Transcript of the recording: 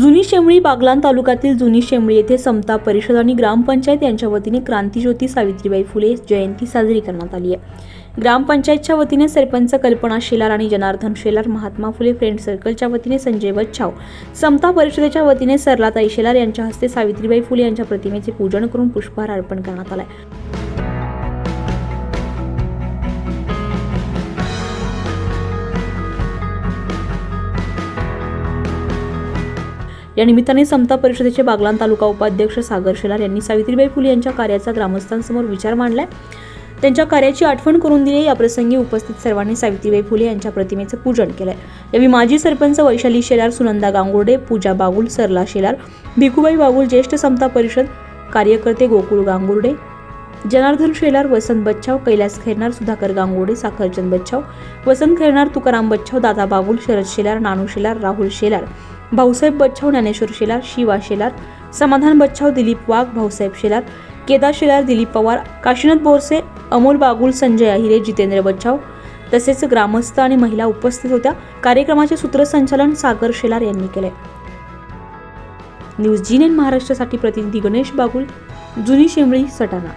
जुनी शेमळी बागलान तालुक्यातील जुनी शेमळी येथे समता परिषद आणि ग्रामपंचायत यांच्या वतीने क्रांतीज्योती सावित्रीबाई फुले जयंती साजरी करण्यात आली आहे. ग्रामपंचायतच्या वतीने सरपंच कल्पना शेलार आणि जनार्दन शेलार महात्मा फुले फ्रेंड सर्कलच्या वतीने संजय वच्छाव समता परिषदेच्या वतीने सरलाताई शेलार यांच्या हस्ते सावित्रीबाई फुले यांच्या प्रतिमेचे पूजन करून पुष्पहार अर्पण करण्यात आलाय. या निमित्ताने समता परिषदेचे बागलाण तालुका उपाध्यक्ष सागर शेलार यांनी सावित्रीबाई फुले यांच्या कार्याचा ग्रामस्थांसमोर विचार मांडलाय. त्यांच्या कार्याची आठवण करून दिली या प्रसंगी उपस्थित सर्वांनी सावित्रीबाई फुले यांच्या प्रतिमेचं पूजन केलंय. यावेळी माजी सरपंच वैशाली शेलार सुनंदा गांगुर्डे पूजा बागुल सरला शेलार भिकुबाई बागुल ज्येष्ठ समता परिषद कार्यकर्ते गोकुळ गांगुर्डे जनार्दन शेलार वसंत बच्छाव कैलास खैरनार सुधाकर गांगोडे साखरचंद बच्छाव वसंत खैरनार तुकाराम बच्छाव दादा बागुल शरद शेलार नानू शेलार राहुल शेलार भाऊसाहेब बच्छाव ज्ञानेश्वर शेलार शिवा शेलार समाधान बच्छाव दिलीप वाघ भाऊसाहेब शेलार केदार शेलार दिलीप पवार काशीनाथ बोरसे अमोल बागुल संजय अहिरे जितेंद्र बच्छाव तसेच ग्रामस्थ आणि महिला उपस्थित होत्या. कार्यक्रमाचे सूत्रसंचालन सागर शेलार यांनी केले. न्यूज जी नाईन महाराष्ट्रासाठी प्रतिनिधी गणेश बागुल जुनी शेंबळी सटाणा.